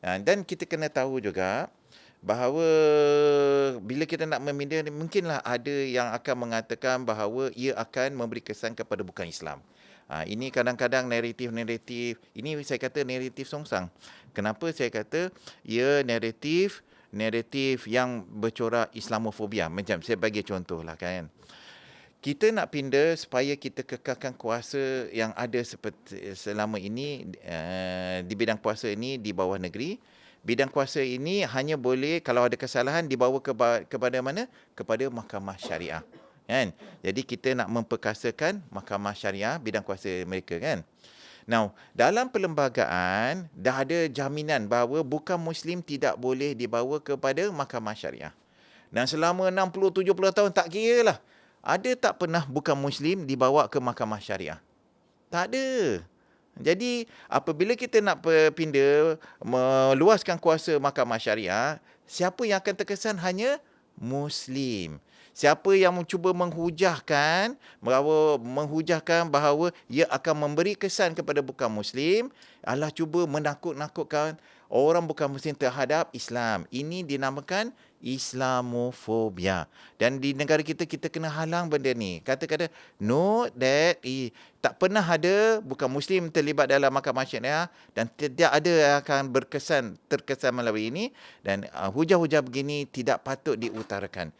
Ha, dan kita kena tahu juga bahawa bila kita nak meminda ni mungkinlah ada yang akan mengatakan bahawa ia akan memberi kesan kepada bukan Islam. Ha, ini kadang-kadang naratif-naratif, ini saya kata naratif songsang. Kenapa saya kata ia naratif naratif yang bercorak Islamofobia. Macam saya bagi contoh lah kan. Kita nak pindah supaya kita kekalkan kuasa yang ada seperti selama ini uh, di bidang kuasa ini di bawah negeri bidang kuasa ini hanya boleh kalau ada kesalahan dibawa ke, kepada mana? Kepada mahkamah syariah. Kan? Jadi kita nak memperkasakan mahkamah syariah bidang kuasa mereka kan. Now, dalam perlembagaan dah ada jaminan bahawa bukan muslim tidak boleh dibawa kepada mahkamah syariah. Dan selama 60 70 tahun tak kira lah. Ada tak pernah bukan muslim dibawa ke mahkamah syariah? Tak ada. Jadi apabila kita nak pindah meluaskan kuasa mahkamah syariah, siapa yang akan terkesan hanya muslim. Siapa yang mencuba menghujahkan bahawa menghujahkan bahawa ia akan memberi kesan kepada bukan muslim, Allah cuba menakut-nakutkan orang bukan muslim terhadap Islam. Ini dinamakan Islamofobia. Dan di negara kita, kita kena halang benda ni. Kata-kata, note that eh, tak pernah ada bukan Muslim terlibat dalam mahkamah syariah dan tidak ada yang akan berkesan, terkesan melalui ini. Dan uh, hujah-hujah begini tidak patut diutarakan.